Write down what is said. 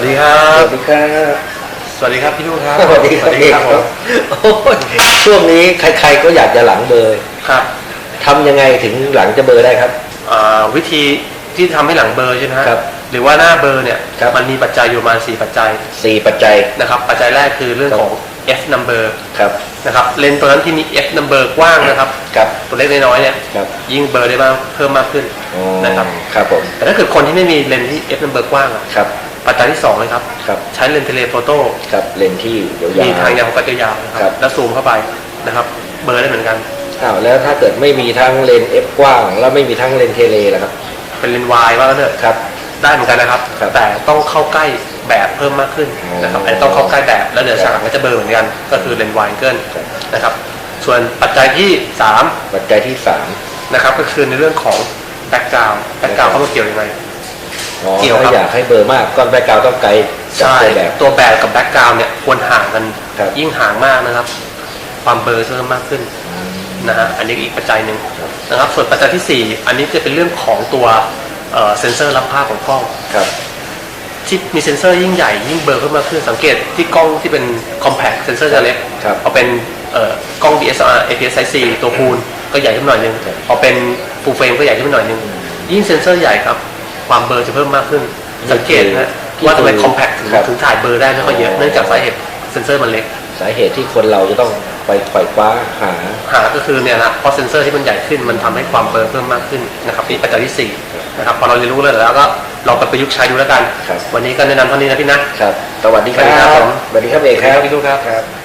วัสดีครัสบวัสดีครับ สวัสดีครับพี่ลูกครับ สวัสดีครับสวัสดีครับผมโอ้ยช่วงนี้ใคร ๆ ก็อยากจะหลังเบอร์ครับทำยังไงถึงหลังจะเบอร์ได้ครับอ่าวิธีที่ทำให้หลังเบลอร์ใช่ไหมฮะครับ หรือว่าหน้าเบลอร์เนี่ยครับมันมีปัจจัยอยู่ประมาณ4ปัจจัยสี่ปัจจัยนะครับ ปัจจัยแรกคือเรื่องของ f number ครับนะครับเลนส์ตัวนั้นที่มี f number กว้างนะครับครับตัวเล็กน้อยๆเนี่ยครับยิ่งเบลอร์ได้มากเพิ่มมากขึ้นอ๋อนะครับครับผมแต่ถ้าเกิดคนที่ไม่มีเลนส์ที่ f number กว้างอะครับ ปัจจัยที่สองเลยครับ ครับใช้เลนส์เทเลโฟโต้ครับเลนส์ที่ยาวๆ มีทางยาวของปัจจัยยาวนะคครัรับ บ แล้วซูมเข้าไปนะครับ เบลอร์ได้เหมือนกัน อ้าวแล้วถ้าเกิดไม่มีทั้งเลนส์ f กว้างแล้วไม่มีทั้งเลนส์เทเลล่ะครับเป็นเลนส์วายว่ากันเถอะครับ ได้เหมือนกันนะครับ ครับแต่ต้องเข้าใกล้แบบเพิ่มมากขึ้นนะครับอ๋ออัอันนี้ต้องเข้าใกล้แบบแล้วเดี๋ยวฉากหลังก็จะเบลอเหมือนกัน ก็คือเลนส์วายเกิลครับ นะครับ ส่วนปัจจัยที่สามปัจจัยที่สาม นะครับก็คือในเรื่องของแบ็กกราวด์แบ็กกราวด์เข้ามาเกี่ยวยังไงอ๋อ เกี่ยวครับถ้าอยากให้เบอร์มากก้อนแบกกราวด์ต้องไกลจากใช่ตัวแบบ ตัวแบบกับแบ็กกราวด์เนี่ยควรห่างกันครับ ยิ่งห่างมากนะครับ ความเบลอจะเพิ่มมากขึ้นนะฮะอันนี้อีกปัจจัยหนึ่งนะครับ ส่วนปัจจัยที่สี่อันนี้จะเป็นเรื่องของตัวเอ่อเซ็นเซอร์รับภาพของกล้อง ครับ ที่มีเซ็นเซอร์ยิ่งใหญ่ยิ่งเบลอเพิ่มมากขึ้นสังเกตที่กล้องที่เป็น compact เซ็นเซอร์จะเล็กครับพอเป็นเอ่อกล้อง DSLR APS Size C ตัวคูณก็ใหญ่ขึ้นหน่อยนึงครับพอเป็น full frame ก็ใหญ่ขึ้นหน่อยนึงยิ่งเซ็นเซอร์ใหญ่ครับ ความเบลอจะเพิ่มมากขึ้น สังเกตนะว่าทำไม compact ถึงครับถึงถ่ายเบลอได้ไม่ค่อยเยอะเนื่องจากสาเหตุเซ็นเซอร์มันเล็ก สาเหตุที่คนเราจะต้องไปไขว่คว้าหาหาก็คือเนี่ยนะเพราะเซ็นเซอร์ที่มันใหญ่ขึ้นมันทำให้ความเบลอเพิ่มมากขึ้นนะครับนี่ปัจจัยที่สี่นะครับพอเราเรียนรู้แล้วก็ลองไปประยุกต์ใช้ดูแล้วกันครับวันนี้ก็แนะนำเท่านี้นะพี่นะครับสวัสดีครัสวัสดีครับบผมสวัสดีครับเอกครับสวัสดีครับพี่ลูกครับครับ